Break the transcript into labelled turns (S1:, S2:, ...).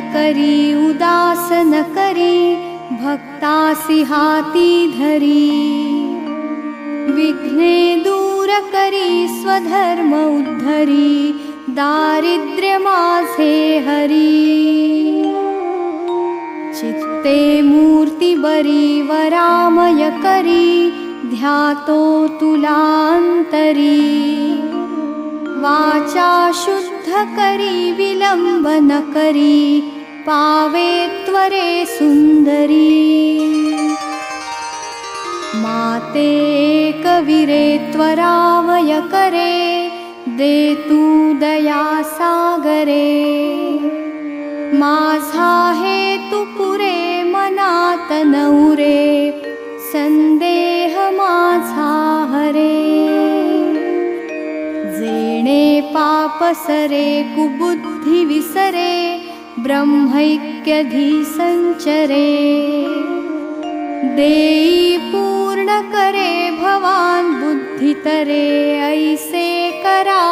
S1: करी उदासन करी भक्तासी हाती धरी। विघ्ने दूर करी स्वधर्म उद्धरी दारिद्र्य माझे हरी। चित्ते मूर्ति बरी वरामय करी ध्यातो तुलान्तरी। वाचा शुद्ध करी विलम्बन करी पावे त्वरे सुन्दरी। माते कविरे त्वरावय करे देतु दया सागरे। माझा हेतु पुरे मनात नौरे संदेह माझा हरे। जेणे पाप सरे कुबुद्धि विसरे ब्रह्मैक्यधि सञ्चरे देई पूर्ण करे भवान् बुद्धितरे ऐसे करा